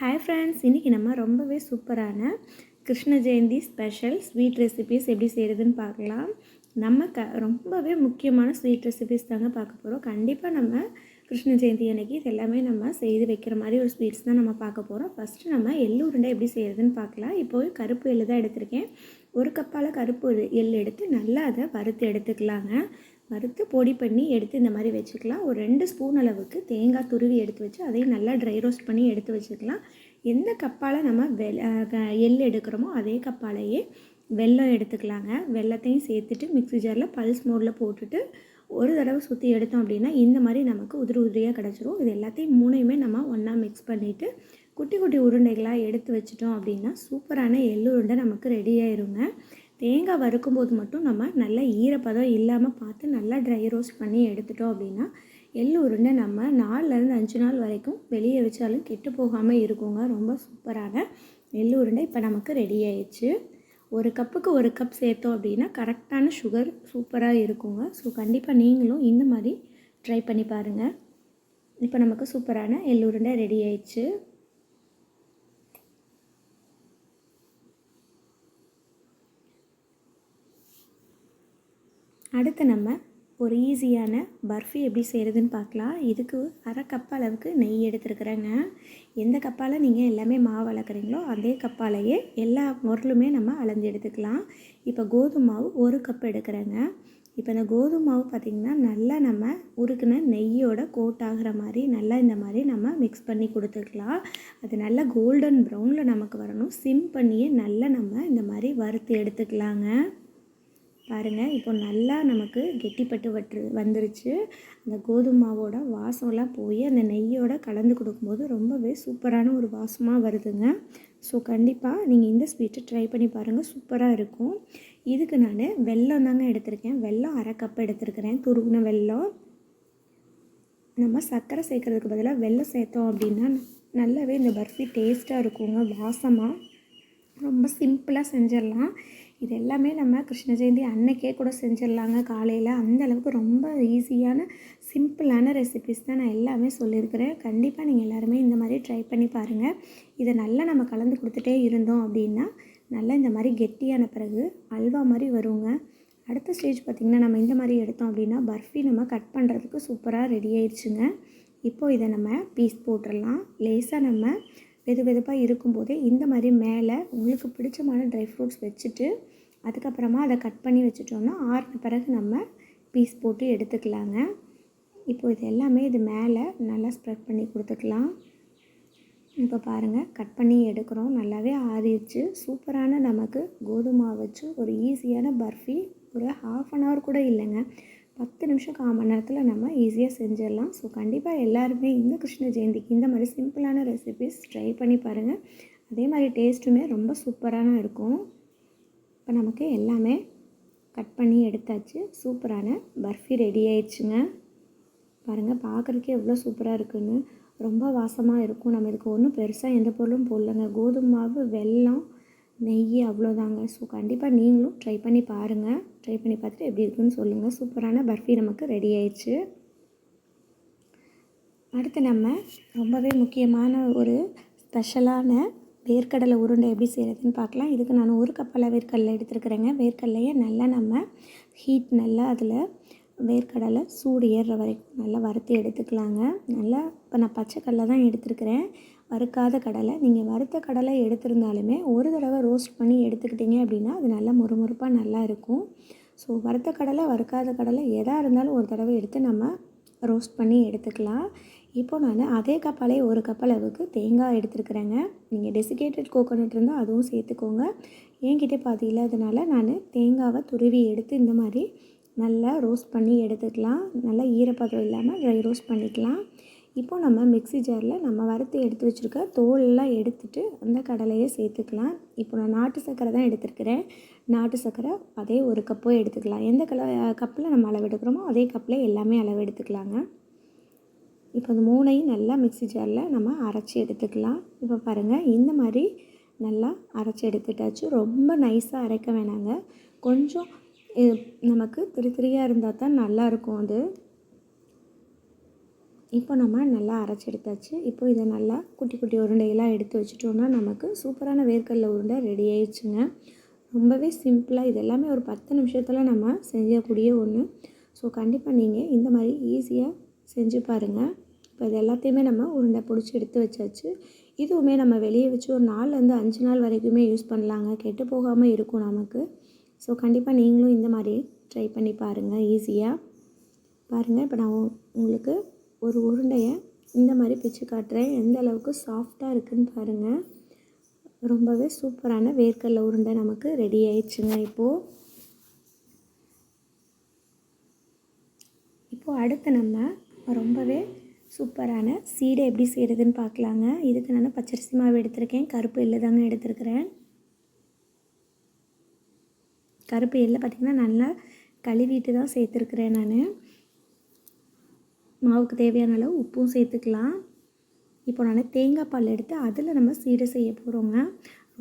Hi friends இன்றைக்கி நம்ம ரொம்பவே சூப்பரான Krishna Jayanthi special sweet recipes எப்படி செய்கிறதுன்னு பார்க்கலாம். நம்ம க ரொம்பவே முக்கியமான ஸ்வீட் ரெசிபிஸ் தாங்க பார்க்க போகிறோம் கண்டிப்பாக நம்ம கிருஷ்ண ஜெயந்தி அன்னைக்கு இது எல்லாமே நம்ம செய்து வைக்கிற மாதிரி ஒரு ஸ்வீட்ஸ் தான் நம்ம பார்க்க போகிறோம் ஃபஸ்ட்டு நம்ம எள்ளு உருண்டை எப்படி செய்கிறதுன்னு பார்க்கலாம். இப்போவே கருப்பு எள்ளு தான் எடுத்திருக்கேன். ஒரு கப்பால் கருப்பு எள் எடுத்து நல்லா அதை வறுத்து எடுத்துக்கலாங்க. வறுத்து பொடி பண்ணி எடுத்து இந்த மாதிரி வச்சுக்கலாம். ஒரு ரெண்டு ஸ்பூன் அளவுக்கு தேங்காய் துருவி எடுத்து வச்சு அதையும் நல்லா ட்ரை ரோஸ்ட் பண்ணி எடுத்து வச்சுக்கலாம். எந்த கப்பால் நம்ம வெல் எள் எடுக்கிறோமோ அதே கப்பாலேயே வெல்லம் எடுத்துக்கலாங்க. வெள்ளத்தையும் சேர்த்துட்டு மிக்ஸி ஜாரில் பல்ஸ் மோடில் போட்டுட்டு ஒரு தடவை சுற்றி எடுத்தோம் அப்படின்னா இந்த மாதிரி நமக்கு உதிரி உதிரியாக கிடச்சிரும். இது எல்லாத்தையும் மூணையுமே நம்ம ஒன்றா மிக்ஸ் பண்ணிவிட்டு குட்டி குட்டி உருண்டைகளாக எடுத்து வச்சிட்டோம் அப்படின்னா சூப்பரான எள்ளு உருண்டை நமக்கு ரெடி ஆயிருங்க. தேங்காய் வறுக்கும்போது மட்டும் நம்ம நல்ல ஈரப்பதம் இல்லாமல் பார்த்து நல்லா ட்ரை ரோஸ்ட் பண்ணி எடுத்துட்டோம் அப்படின்னா எள் உருண்டை நம்ம நாலுலேருந்து அஞ்சு நாள் வரைக்கும் வெளியே வச்சாலும் கெட்டு போகாமல் இருக்குங்க. ரொம்ப சூப்பரான எள் உருண்டை இப்போ நமக்கு ரெடி ஆயிடுச்சு. ஒரு கப்புக்கு ஒரு கப் சேர்த்தோம் அப்படின்னா கரெக்டான சுகர் சூப்பராக இருக்குங்க. ஸோ கண்டிப்பாக நீங்களும் இந்த மாதிரி ட்ரை பண்ணி பாருங்கள் இப்போ நமக்கு சூப்பரான எள் உருண்டை ரெடி ஆயிடுச்சு. அடுத்து நம்ம ஒரு ஈஸியான பர்ஃபி எப்படி செய்கிறதுன்னு பார்க்கலாம். இதுக்கு அரை கப் அளவுக்கு நெய் எடுத்துருக்குறேங்க. எந்த கப்பால் நீங்கள் எல்லாமே மாவு வளர்க்குறீங்களோ அதே கப்பாலேயே எல்லா பொருளுமே நம்ம அளந்து எடுத்துக்கலாம். இப்போ கோதுமை மாவு ஒரு கப் எடுக்கிறேங்க. இப்போ இந்த கோதுமை மாவு பார்த்திங்கன்னா நல்லா நம்ம உருக்குன நெய்யோட கோட் ஆகிற மாதிரி நல்லா இந்த மாதிரி நம்ம மிக்ஸ் பண்ணி கொடுத்துக்கலாம். அது நல்லா கோல்டன் ப்ரௌனில் நமக்கு வரணும். சிம் பண்ணியே நல்லா நம்ம இந்த மாதிரி வறுத்து எடுத்துக்கலாங்க. பாருங்கள் இப்போ நல்லா நமக்கு கெட்டிப்பட்டு வட்டு வந்துருச்சு. அந்த கோதுமை மாவோட வாசம்லாம் போய் அந்த நெய்யோட கலந்து கொடுக்கும்போது ரொம்பவே சூப்பரான ஒரு வாசமாக வருதுங்க. ஸோ கண்டிப்பாக நீங்கள் இந்த ஸ்வீட்டை ட்ரை பண்ணி பாருங்கள் சூப்பராக இருக்கும். இதுக்கு நான் வெல்லம் தாங்க எடுத்திருக்கேன். வெல்லம் அரை கப் எடுத்திருக்கிறேன். துருவின வெல்லம். நம்ம சர்க்கரை சேர்க்குறதுக்கு பதிலாக வெல்லம் சேர்த்தோம் அப்படின்னா நல்லாவே இந்த பர்ஃபி டேஸ்ட்டாக இருக்குங்க வாசமாக ரொம்ப சிம்பிளாக செஞ்சிடலாம். இது எல்லாமே நம்ம கிருஷ்ண ஜெயந்தி அன்னைக்கே கூட செஞ்சிடலாங்க காலையில். அந்த அளவுக்கு ரொம்ப ஈஸியான சிம்பிளான ரெசிபிஸ் தான் நான் எல்லாமே சொல்லியிருக்கிறேன். கண்டிப்பாக நீங்கள் எல்லாருமே இந்த மாதிரி ட்ரை பண்ணி பாருங்கள் இதை நல்லா நம்ம கலந்து கொடுத்துட்டே இருந்தோம் அப்படின்னா நல்லா இந்த மாதிரி கெட்டியான பிறகு அல்வா மாதிரி வருங்க. அடுத்த ஸ்டேஜ் பார்த்திங்கன்னா நம்ம இந்த மாதிரி எடுத்தோம் அப்படின்னா பர்ஃபி நம்ம கட் பண்ணுறதுக்கு சூப்பராக ரெடி ஆயிடுச்சுங்க. இப்போது இதை நம்ம பீஸ் போட்டுடலாம். லேசாக நம்ம வெது வெதுப்பாக இருக்கும்போதே இந்த மாதிரி மேலே உங்களுக்கு பிடிச்சமான ட்ரை ஃப்ரூட்ஸ் வச்சுட்டு அதுக்கப்புறமா அதை கட் பண்ணி வச்சுட்டோம்னா ஆறின பிறகு நம்ம பீஸ் போட்டு எடுத்துக்கலாங்க. இப்போ இது எல்லாமே இது மேலே நல்லா ஸ்ப்ரெட் பண்ணி கொடுத்துக்கலாம். இப்போ பாருங்கள் கட் பண்ணி எடுக்கிறோம். நல்லாவே ஆறிடுச்சு. சூப்பரான நமக்கு கோதுமை வச்சு ஒரு ஈஸியான பர்ஃபி. ஒரு ஹாஃப் அன் ஹவர் கூட இல்லைங்க. பத்து நிமிஷம் கால் மணி நேரத்தில் நம்ம ஈஸியாக செஞ்சிடலாம். ஸோ கண்டிப்பாக எல்லாருமே இந்த கிருஷ்ண ஜெயந்திக்கு இந்த மாதிரி சிம்பிளான ரெசிபிஸ் ட்ரை பண்ணி பாருங்கள் அதே மாதிரி டேஸ்ட்டுமே ரொம்ப சூப்பரான இருக்கும். இப்போ நமக்கு எல்லாமே கட் பண்ணி எடுத்தாச்சு. சூப்பரான பர்ஃபி ரெடி ஆயிடுச்சுங்க. பாருங்கள் பார்க்குறதுக்கே எவ்வளோ சூப்பராக இருக்குன்னு. ரொம்ப வாசமாக இருக்கும். நம்ம இதுக்கு ஒன்றும் பெருசாக எந்த பொருளும் போடலங்க. கோதுமை மாவு வெல்லம் நெய் அவ்வளோதாங்க. ஸோ கண்டிப்பாக நீங்களும் ட்ரை பண்ணி பாருங்கள் ட்ரை பண்ணி பார்த்துட்டு எப்படி இருக்குன்னு சொல்லுங்கள் சூப்பரான பர்ஃபி நமக்கு ரெடி ஆயிடுச்சு. அடுத்து நம்ம ரொம்பவே முக்கியமான ஒரு ஸ்பெஷலான வேர்க்கடலை உருண்டை எப்படி செய்கிறதுன்னு பார்க்கலாம். இதுக்கு நான் ஒரு கப்பலை வேர்க்கடலை எடுத்துருக்குறேங்க. வேர்க்கடலையை நல்லா நம்ம ஹீட் நல்லா அதில் வேர்க்கடலை சூடு ஏறுற வரைக்கும் நல்லா வறுத்து எடுத்துக்கலாங்க. நல்லா இப்போ நான் பச்சை கடலை தான் எடுத்துருக்கிறேன். வறுக்காத கடலை. நீங்கள் வறுத்த கடலை எடுத்திருந்தாலுமே ஒரு தடவை ரோஸ்ட் பண்ணி எடுத்துக்கிட்டிங்க அப்படின்னா அது நல்லா முறுமுறுப்பாக நல்லா இருக்கும். ஸோ வறுத்த கடலை வறுக்காத கடலை எதாக இருந்தாலும் ஒரு தடவை எடுத்து நம்ம ரோஸ்ட் பண்ணி எடுத்துக்கலாம். இப்போது நான் அதே கப்பாலே ஒரு கப் அளவுக்கு தேங்காய் எடுத்துருக்குறேங்க. நீங்கள் டெசிகேட்டட் கோகோனட் இருந்தால் அதுவும் சேர்த்துக்கோங்க. என்கிட்ட பாதி இல்லாதனால நான் தேங்காவை துருவி எடுத்து இந்த மாதிரி நல்லா ரோஸ்ட் பண்ணி எடுத்துக்கலாம். நல்லா ஈரப்பதம் இல்லாமல் ட்ரை ரோஸ்ட் பண்ணிக்கலாம். இப்போது நம்ம மிக்ஸி ஜாரில் நம்ம வறுத்து எடுத்து வச்சுருக்க தோலெல்லாம் எடுத்துட்டு அந்த கடலையை சேர்த்துக்கலாம். இப்போ நான் நாட்டு சர்க்கரை தான் எடுத்துருக்கிறேன். நாட்டு சர்க்கரை அதே ஒரு கப்போ எடுத்துக்கலாம். எந்த கல கப்பில் நம்ம அளவு எடுக்கிறோமோ அதே கப்பில் எல்லாமே அளவு எடுத்துக்கலாங்க. இப்போ அந்த மூணையும் நல்லா மிக்ஸி ஜாரில் நம்ம அரைச்சி எடுத்துக்கலாம். இப்போ பாருங்கள் இந்த மாதிரி நல்லா அரைச்சி எடுத்துட்டாச்சு. ரொம்ப நைஸாக அரைக்க வேணாங்க. கொஞ்சம் நமக்கு திரி திரியாக இருந்தால் தான் நல்லாயிருக்கும் அது. இப்போ நம்ம நல்லா அரைச்சி எடுத்தாச்சு. இப்போ இதை நல்லா குட்டி குட்டி உருண்டையெல்லாம் எடுத்து வச்சுட்டோன்னா நமக்கு சூப்பரான வேர்க்கடல உருண்டை ரெடி ஆயிடுச்சுங்க. ரொம்பவே சிம்பிளாக இது எல்லாமே ஒரு பத்து நிமிஷத்தில் நம்ம செஞ்சக்கூடிய ஒன்று ஸோ கண்டிப்பாக நீங்கள் இந்த மாதிரி ஈஸியாக செஞ்சு பாருங்கள் இப்போ இது எல்லாத்தையுமே நம்ம உருண்டை பிடிச்சி எடுத்து வச்சாச்சு. இதுவுமே நம்ம வெளியே வச்சு ஒரு நாலுலேருந்து அஞ்சு நாள் வரைக்குமே யூஸ் பண்ணலாங்க. கெட்டு போகாமல் இருக்கும் நமக்கு. ஸோ கண்டிப்பாக நீங்களும் இந்த மாதிரி ட்ரை பண்ணி பாருங்கள் ஈஸியாக பாருங்கள் இப்போ நான் உ- உங்களுக்கு ஒரு உருண்டையை இந்த மாதிரி பிச்சு காட்டுறேன். எந்த அளவுக்கு சாஃப்டாக இருக்குன்னு பாருங்கள் ரொம்பவே சூப்பரான வேர்க்கடலை உருண்டை நமக்கு ரெடி ஆயிடுச்சுங்க இப்போது இப்போது அடுத்து நம்ம ரொம்பவே சூப்பரான சீடை எப்படி செய்கிறதுன்னு பார்க்கலாங்க. இதுக்கு நான் பச்சரிசி மாவு எடுத்திருக்கேன். கருப்பு எள்ளு தாங்க எடுத்திருக்கிறேன். கருப்பு எள்ளை பார்த்திங்கன்னா நல்லா கழுவிட்டு தான் சேர்த்துருக்குறேன் நான். மாவுக்கு தேவையான அளவு உப்பும் சேர்த்துக்கலாம். இப்போ நான் தேங்காய் பால் எடுத்து அதில் நம்ம சீடை செய்ய போகிறோங்க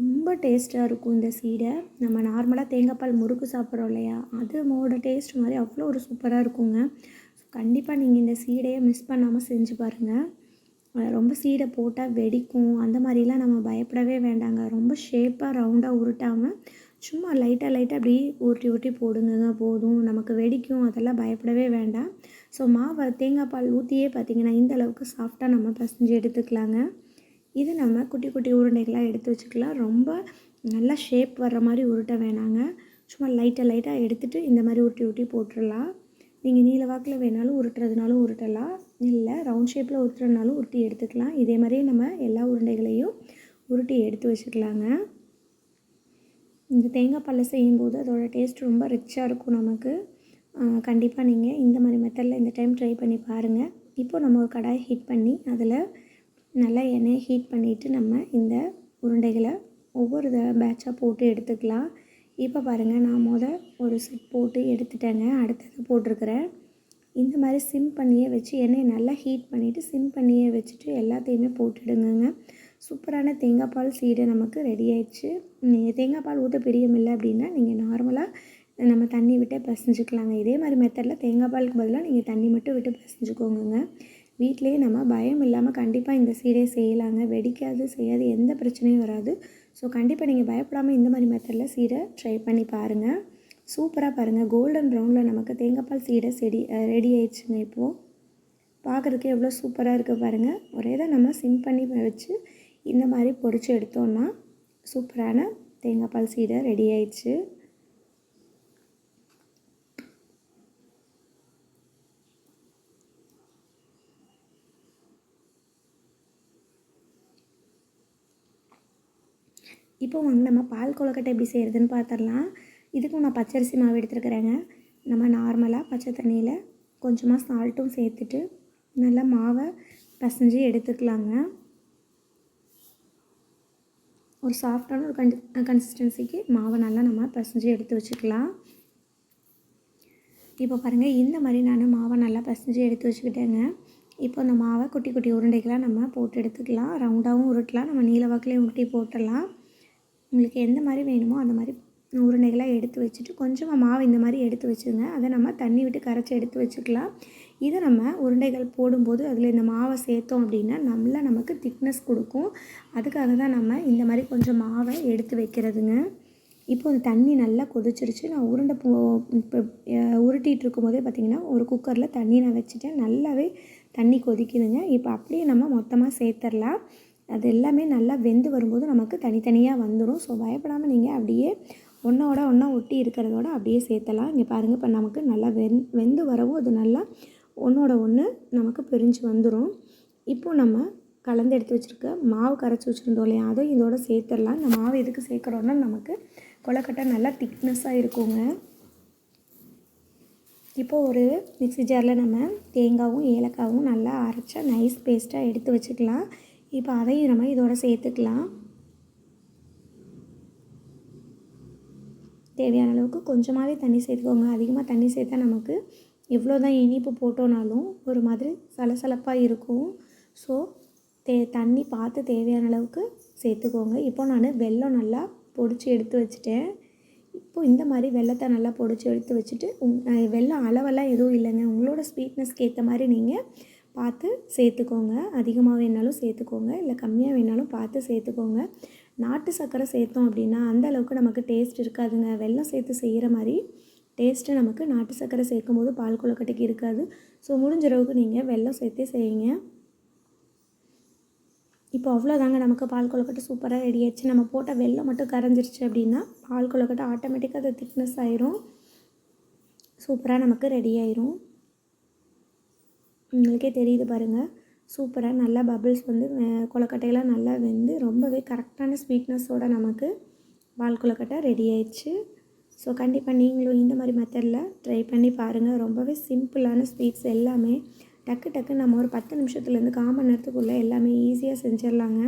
ரொம்ப டேஸ்ட்டாக இருக்கும் இந்த சீடை. நம்ம நார்மலாக தேங்காய் பால் முறுக்கு சாப்பிட்றோம் இல்லையா? அதோட டேஸ்ட் மாதிரி அவ்வளோ ஒரு சூப்பராக இருக்குங்க. கண்டிப்பாக நீங்கள் இந்த சீடையை மிஸ் பண்ணாமல் செஞ்சு பாருங்கள் ரொம்ப சீடை போட்டால் வெடிக்கும். அந்த மாதிரிலாம் நம்ம பயப்படவே வேண்டாங்க. ரொம்ப ஷேப்பாக ரவுண்டாக உருட்டாமல் சும்மா லைட்டாக லைட்டாக அப்படி உருட்டி உருட்டி போடுங்க போதும். நமக்கு வெடிக்கும் அதெல்லாம் பயப்படவே வேண்டாம். ஸோ மாவை தேங்காய் பால் ஊற்றியே பார்த்திங்கன்னா இந்த அளவுக்கு சாஃப்டாக நம்ம பசஞ்சு எடுத்துக்கலாங்க. இது நம்ம குட்டி குட்டி உருண்டைகளாக எடுத்து வச்சுக்கலாம். ரொம்ப நல்லா ஷேப் வர்ற மாதிரி உருட்ட வேணாங்க. சும்மா லைட்டாக லைட்டாக எடுத்துகிட்டு இந்த மாதிரி உருட்டி உருட்டி போட்டுடலாம் நீங்கள் நீல வாக்கில் வேணாலும் உருட்டுறதுனாலும் உருட்டலாம். இல்லை ரவுண்ட் ஷேப்பில் உருட்டுறதுனாலும் உருட்டி எடுத்துக்கலாம். இதே மாதிரியே நம்ம எல்லா உருண்டைகளையும் உருட்டி எடுத்து வச்சுக்கலாங்க. இந்த தேங்காய் பாலில் செய்யும்போது அதோட டேஸ்ட் ரொம்ப ரிச்சாக இருக்கும் நமக்கு. கண்டிப்பாக நீங்கள் இந்த மாதிரி மெத்தடில் இந்த டைம் ட்ரை பண்ணி பாருங்கள் இப்போது நம்ம ஒரு கடாய் ஹீட் பண்ணி அதில் நல்லா எண்ணெயை ஹீட் பண்ணிவிட்டு நம்ம இந்த உருண்டைகளை ஒவ்வொரு பேட்சாக போட்டு எடுத்துக்கலாம். இப்போ பாருங்கள் நான் மொதல் ஒரு செட் போட்டு எடுத்துட்டேங்க. அடுத்தது போட்டிருக்கிறேன். இந்த மாதிரி சிம் பண்ணியே வச்சு எண்ணெயை நல்லா ஹீட் பண்ணிவிட்டு சிம் பண்ணியே வச்சுட்டு எல்லாத்தையுமே போட்டுடுங்க சூப்பரான தேங்காய் பால் சீடை நமக்கு ரெடி ஆயிடுச்சு. நீங்கள் தேங்காய் பால் ஊற்ற பிரியமில்லை அப்படின்னா நீங்கள் நார்மலாக நம்ம தண்ணி விட்டு பசஞ்சுக்கலாங்க. இதே மாதிரி மெத்தடில் தேங்காய் பாலுக்கு பதிலாக நீங்கள் தண்ணி மட்டும் விட்டு பசஞ்சுக்கோங்க வீட்டிலேயே நம்ம பயம் இல்லாமல் கண்டிப்பாக இந்த சீடையை செய்யலாங்க. வெடிக்காது செய்யாது எந்த பிரச்சனையும் வராது. ஸோ கண்டிப்பாக நீங்கள் பயப்படாமல் இந்த மாதிரி மெத்தடில் சீடை ட்ரை பண்ணி பாருங்கள் சூப்பராக பாருங்கள் கோல்டன் ப்ரௌனில் நமக்கு தேங்காய் பால் சீடை செடி ரெடி ஆயிடுச்சுங்க இப்போது பார்க்குறதுக்கு எவ்வளோ சூப்பராக இருக்குது பாருங்கள் ஒரே தான் நம்ம சிம் பண்ணி வச்சு இந்த மாதிரி பொரிச்சு எடுத்தோன்னா சூப்பரான தேங்காய் பால் சீடை ரெடி ஆயிடுச்சு. இப்போ வாங்க நம்ம பால் கொழுக்கட்டை எப்படி செய்கிறதுன்னு பார்த்துடலாம் இதுக்கும் நான் பச்சரிசி மாவு எடுத்துருக்குறேங்க. நம்ம நார்மலாக பச்சை தண்ணியில் கொஞ்சமாக சால்ட்டும் சேர்த்துட்டு நல்லா மாவை பிசைஞ்சு எடுத்துக்கலாங்க. ஒரு சாஃப்டான ஒரு கன் கன்சிஸ்டன்சிக்கு மாவை நல்லா நம்ம பிசைஞ்சு எடுத்து வச்சுக்கலாம். இப்போ பாருங்கள் இந்த மாதிரி நான் மாவை நல்லா பிசைஞ்சு எடுத்து வச்சுக்கிட்டேங்க. இப்போ அந்த மாவை குட்டி குட்டி உருண்டைகளாக நம்ம போட்டு எடுத்துக்கலாம். ரவுண்டாகவும் உருட்டலாம். நம்ம நீல வாக்கிலையும் உருட்டி போட்டுடலாம். உங்களுக்கு எந்த மாதிரி வேணுமோ அந்த மாதிரி உருண்டைகளாக எடுத்து வச்சுட்டு கொஞ்சமாக மாவு இந்த மாதிரி எடுத்து வச்சுருங்க. அதை நம்ம தண்ணி விட்டு கரைச்சி எடுத்து வச்சுக்கலாம். இதை நம்ம உருண்டைகள் போடும்போது அதில் இந்த மாவை சேர்த்தோம் அப்படின்னா நல்லா நமக்கு திக்னஸ் கொடுக்கும். அதுக்காக தான் நம்ம இந்த மாதிரி கொஞ்சம் மாவை எடுத்து வைக்கிறதுங்க. இப்போ இந்த தண்ணி நல்லா கொதிச்சிருச்சு. நான் உருண்டை போ இப்போ உருட்டிகிட்டு இருக்கும்போதே பார்த்தீங்கன்னா ஒரு குக்கரில் தண்ணி நான் வச்சுட்டேன். நல்லாவே தண்ணி கொதிக்குதுங்க. இப்போ அப்படியே நம்ம மொத்தமாக சேர்த்துடலாம் அது எல்லாமே நல்லா வெந்து வரும்போது நமக்கு தனித்தனியாக வந்துடும் ஸோ பயப்படாமல் நீங்கள் அப்படியே ஒன்றோட ஒன்றா ஒட்டி இருக்கிறதோட அப்படியே சேர்த்தலாம். இங்கே பாருங்கள் இப்போ நமக்கு நல்லா வெந் வெந்து வரவும் அது நல்லா ஒன்றோட ஒன்று நமக்கு பிரிஞ்சு வந்துடும் இப்போ நம்ம கலந்து எடுத்து வச்சுருக்க மாவு கரைச்சி வச்சுருந்தோம் இல்லையா? அதுவும் இதோட சேர்த்துடலாம். இந்த மாவு எதுக்கு சேர்க்குறோன்னா நமக்கு கொலக்கட்டை நல்லா திக்னஸாக இருக்குங்க. இப்போ ஒரு மிக்ஸி ஜாரில் நம்ம தேங்காவும் ஏலக்காவும் நல்லா அரைச்சா நைஸ் பேஸ்ட்டாக எடுத்து வச்சுக்கலாம். இப்போ அதையும் நம்ம இதோட சேர்த்துக்கலாம். தேவையான அளவுக்கு கொஞ்சமாகவே தண்ணி சேர்த்துக்கோங்க. அதிகமாக தண்ணி சேர்த்தா நமக்கு எவ்வளோ தான் இனிப்பு போட்டோனாலும் ஒரு மாதிரி சலசலப்பாக இருக்கும். ஸோ தே தண்ணி பார்த்து தேவையான அளவுக்கு சேர்த்துக்கோங்க. இப்போ நான் வெல்லம் நல்லா பொடிச்சு எடுத்து வச்சுட்டேன். இப்போ இந்த மாதிரி வெல்லத்தை நல்லா பொடிச்சு எடுத்து வச்சுட்டு உங் வெள்ளம் அளவெல்லாம் எதுவும் இல்லைங்க. உங்களோட ஸ்வீட்னஸ்க்கு ஏற்ற மாதிரி நீங்கள் பார்த்து சேர்த்துக்கோங்க. அதிகமாக வேணாலும் சேர்த்துக்கோங்க. இல்லை கம்மியாக வேணாலும் பார்த்து சேர்த்துக்கோங்க. நாட்டு சர்க்கரை சேர்த்தோம் அப்படின்னா அந்த அளவுக்கு நமக்கு டேஸ்ட் இருக்காதுங்க. வெல்லம் சேர்த்து செய்கிற மாதிரி டேஸ்ட்டு நமக்கு நாட்டு சர்க்கரை சேர்க்கும் போது பால் கொழுக்கட்டைக்கு இருக்காது. ஸோ முடிஞ்ச அளவுக்கு நீங்கள் வெல்லம் சேர்த்தே செய்யுங்க. இப்போ அவ்வளோதாங்க நமக்கு பால் கொழுக்கட்டை சூப்பராக ரெடி ஆயிடுச்சு. நம்ம போட்ட வெள்ளம் மட்டும் கரைஞ்சிருச்சு அப்படின்னா பால் கொழுக்கட்டை ஆட்டோமேட்டிக்காக அது திக்னஸ் ஆயிரும். சூப்பராக நமக்கு ரெடி ஆயிரும். உங்களுக்கே தெரியுது பாருங்கள் சூப்பராக நல்லா பபிள்ஸ் வந்து கொலக்கட்டையெல்லாம் கொழுக்கட்டையெல்லாம் நல்லா வெந்து ரொம்பவே கரெக்டான ஸ்வீட்னஸோடு நமக்கு பால் கொலக்கட்டை ரெடி ஆயிடுச்சு. ஸோ கண்டிப்பாக நீங்களும் இந்த மாதிரி மெத்தடில் ட்ரை பண்ணி பாருங்கள் ரொம்பவே சிம்பிளான ஸ்வீட்ஸ் எல்லாமே டக்கு டக்கு நம்ம ஒரு பத்து நிமிஷத்துலேருந்து கால் மணி நேரத்துக்குள்ளே எல்லாமே ஈஸியாக செஞ்சிடலாங்க.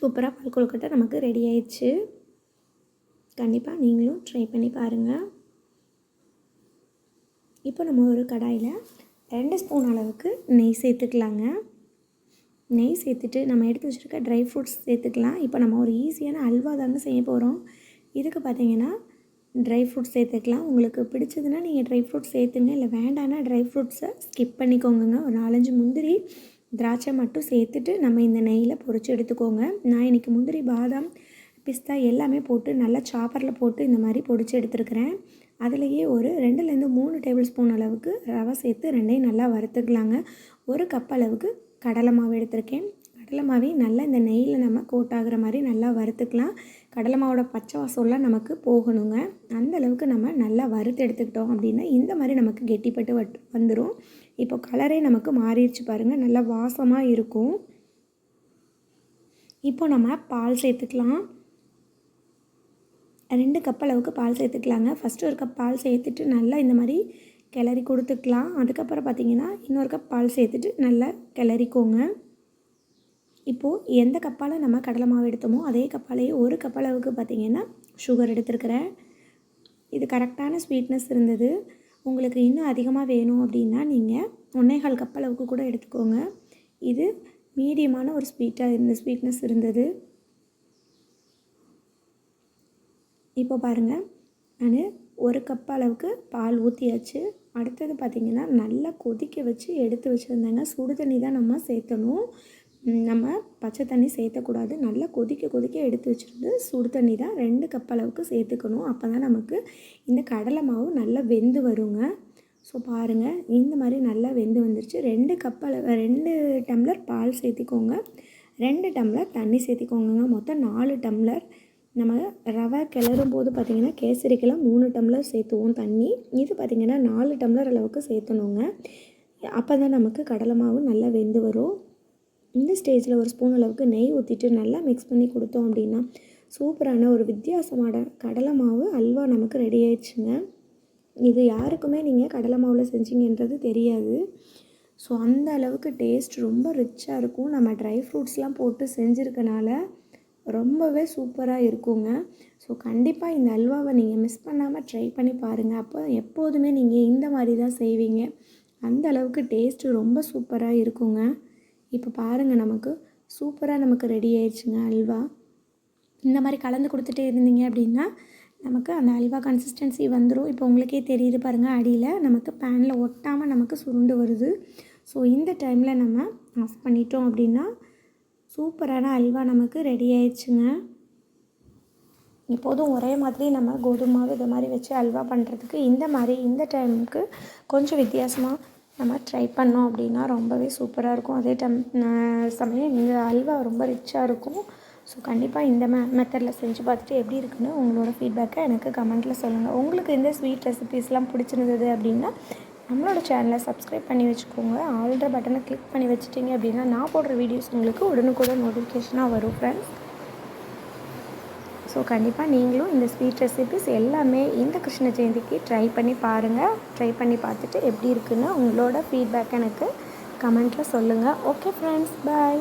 சூப்பராக பால் கொழுக்கட்டை நமக்கு ரெடி ஆயிடுச்சு. கண்டிப்பாக நீங்களும் ட்ரை பண்ணி பாருங்கள் இப்போ நம்ம ஒரு கடாயில் ரெண்டு ஸ்பூன் அளவுக்கு நெய் சேர்த்துக்கலாங்க. நெய் சேர்த்துட்டு நம்ம எடுத்து வச்சுருக்க ட்ரை ஃப்ரூட்ஸ் சேர்த்துக்கலாம். இப்போ நம்ம ஒரு ஈஸியான அல்வா தாங்க செய்ய போகிறோம் இதுக்கு பார்த்தீங்கன்னா ட்ரை ஃப்ரூட்ஸ் சேர்த்துக்கலாம். உங்களுக்கு பிடிச்சதுன்னா நீங்கள் ட்ரை ஃப்ரூட்ஸ் சேர்த்துங்க. இல்லை வேண்டான்னா ட்ரை ஃப்ரூட்ஸை ஸ்கிப் பண்ணிக்கோங்க ஒரு நாலஞ்சு முந்திரி திராட்சை மட்டும் சேர்த்துட்டு நம்ம இந்த நெய்யில் பொறிச்சு எடுத்துக்கோங்க. நான் இன்றைக்கி முந்திரி பாதாம் பிஸ்தா எல்லாமே போட்டு நல்லா சாப்பரில் போட்டு இந்த மாதிரி பொடிச்சு எடுத்துருக்கிறேன். அதுலேயே ஒரு ரெண்டுலேருந்து மூணு டேபிள் ஸ்பூன் அளவுக்கு ரவை சேர்த்து ரெண்டையும் நல்லா வறுத்துக்கலாங்க. ஒரு கப் அளவுக்கு கடலை மாவு எடுத்திருக்கேன். கடலை மாவையும் நல்லா இந்த நெய்யில் நம்ம கோட் ஆகுற மாதிரி நல்லா வறுத்துக்கலாம். கடலை மாவோட பச்சை வாசம்லாம் நமக்கு போகணுங்க. அந்த அளவுக்கு நம்ம நல்லா வறுத்து எடுத்துக்கிட்டோம் அப்படின்னா இந்த மாதிரி நமக்கு கெட்டிப்பட்டு வட் வந்துடும் இப்போ கலரே நமக்கு மாறிடுச்சு பாருங்கள் நல்லா வாசமாக இருக்கும். இப்போ நம்ம பால் சேர்த்துக்கலாம். ரெண்டு கப் அளவுக்கு பால் சேர்த்துக்கலாங்க. ஃபஸ்ட்டு ஒரு கப் பால் சேர்த்துட்டு நல்லா இந்த மாதிரி கிளறி கொடுத்துக்கலாம். அதுக்கப்புறம் பார்த்திங்கன்னா இன்னொரு கப் பால் சேர்த்துட்டு நல்லா கிளறிக்கோங்க. இப்போது எந்த கப்பால் நம்ம கடலை மாவு எடுத்தோமோ அதே கப்பாலேயே ஒரு கப் அளவுக்கு பார்த்திங்கன்னா சுகர் எடுத்துருக்கிறேன். இது கரெக்டான ஸ்வீட்னஸ் இருந்தது. உங்களுக்கு இன்னும் அதிகமாக வேணும் அப்படின்னா நீங்கள் ஒன்றேகால் கப் அளவுக்கு கூட எடுத்துக்கோங்க. இது மீடியமான ஒரு ஸ்வீட்டாக இருந்த ஸ்வீட்னஸ் இருந்தது. இப்போ பாருங்கள் நான் ஒரு கப் அளவுக்கு பால் ஊற்றியாச்சு அடுத்தது பார்த்திங்கன்னா நல்லா கொதிக்க வச்சு எடுத்து வச்சுருந்தேங்க. சுடு தண்ணி தான் நம்ம சேர்த்தணும். நம்ம பச்சை தண்ணி சேர்த்தக்கூடாது. நல்லா கொதிக்க கொதிக்க எடுத்து வச்சுருந்து சுடு தண்ணி தான் ரெண்டு கப் அளவுக்கு சேர்த்துக்கணும். அப்போ தான் நமக்கு இந்த கடலை மாவு நல்லா வெந்து வருங்க. ஸோ பாருங்கள் இந்த மாதிரி நல்லா வெந்து வந்துருச்சு. ரெண்டு கப் அளவு ரெண்டு டம்ளர் பால் சேர்த்திக்கோங்க. ரெண்டு டம்ளர் தண்ணி சேர்த்திக்கோங்க மொத்தம் நாலு டம்ளர் நம்ம ரவை கிளறும் போது பார்த்திங்கன்னா கேசரிக்கெல்லாம் மூணு டம்ளர் சேர்த்துவோம் தண்ணி. இது பார்த்திங்கன்னா நாலு டம்ளர் அளவுக்கு சேர்த்தணுங்க. அப்போ தான் நமக்கு கடலை மாவு நல்லா வெந்து வரும். இந்த ஸ்டேஜில் ஒரு ஸ்பூன் அளவுக்கு நெய் ஊற்றிட்டு நல்லா மிக்ஸ் பண்ணி கொடுத்தோம் அப்படின்னா சூப்பரான ஒரு வித்தியாசமான கடலை மாவு அல்வா நமக்கு ரெடி ஆயிடுச்சுங்க. இது யாருக்குமே நீங்கள் கடலை மாவில் செஞ்சீங்கன்றது தெரியாது. ஸோ அந்த அளவுக்கு டேஸ்ட் ரொம்ப ரிச்சாக இருக்கும். நம்ம ட்ரை ஃப்ரூட்ஸ்லாம் போட்டு செஞ்சுருக்கனால ரொம்பவே சூப்பராக இருக்குங்க. ஸோ கண்டிப்பாக இந்த அல்வாவை நீங்கள் மிஸ் பண்ணாமல் ட்ரை பண்ணி பாருங்கள் அப்போ எப்போதுமே நீங்கள் இந்த மாதிரி தான் செய்வீங்க. அந்த அளவுக்கு டேஸ்ட்டு ரொம்ப சூப்பராக இருக்குங்க. இப்போ பாருங்கள் நமக்கு. சூப்பராக நமக்கு ரெடி ஆயிடுச்சுங்க அல்வா. இந்த மாதிரி கலந்து கொடுத்துட்டே இருந்தீங்க அப்படின்னா நமக்கு அந்த அல்வா கன்சிஸ்டன்சி வந்துடும் இப்போ உங்களுக்கே தெரியுது பாருங்கள் அடியில் நமக்கு பேனில் ஒட்டாமல் நமக்கு சுருண்டு வருது. ஸோ இந்த டைமில் நம்ம ஆஃப் பண்ணிட்டோம் அப்படின்னா சூப்பரான அல்வா நமக்கு ரெடி ஆயிடுச்சுங்க இப்போதும் ஒரே மாதிரி நம்ம கோதுமாவு இதை இது மாதிரி வச்சு அல்வா பண்ணுறதுக்கு இந்த மாதிரி இந்த டைமுக்கு கொஞ்சம் வித்தியாசமாக நம்ம ட்ரை பண்ணோம் அப்படின்னா ரொம்பவே சூப்பராக இருக்கும். அதே டைம் சமயம் இந்த அல்வா ரொம்ப ரிச்சாக இருக்கும். ஸோ கண்டிப்பாக இந்த மெ மெத்தடில் செஞ்சு பார்த்துட்டு எப்படி இருக்குன்னு உங்களோட ஃபீட்பேக்கை எனக்கு கமெண்ட்டில் சொல்லுங்கள் உங்களுக்கு இந்த ஸ்வீட் ரெசிபீஸ்லாம் பிடிச்சிருந்தது அப்படின்னா நம்மளோட சேனலை சப்ஸ்கிரைப் பண்ணி வச்சுக்கோங்க. ஆல்ரெடி பட்டனை கிளிக் பண்ணி வச்சுட்டிங்க அப்படின்னா நான் போடுற வீடியோஸ் உங்களுக்கு உடனுக்குடன் நோட்டிஃபிகேஷனாக வரும் ஃப்ரெண்ட்ஸ் ஸோ கண்டிப்பாக நீங்களும் இந்த ஸ்வீட் ரெசிபிஸ் எல்லாமே இந்த கிருஷ்ண ஜெயந்திக்கு ட்ரை பண்ணி பாருங்கள் ட்ரை பண்ணி பார்த்துட்டு எப்படி இருக்குன்னு உங்களோட ஃபீட்பேக் எனக்கு கமெண்ட்டில் சொல்லுங்கள் ஓகே ஃப்ரெண்ட்ஸ் பாய்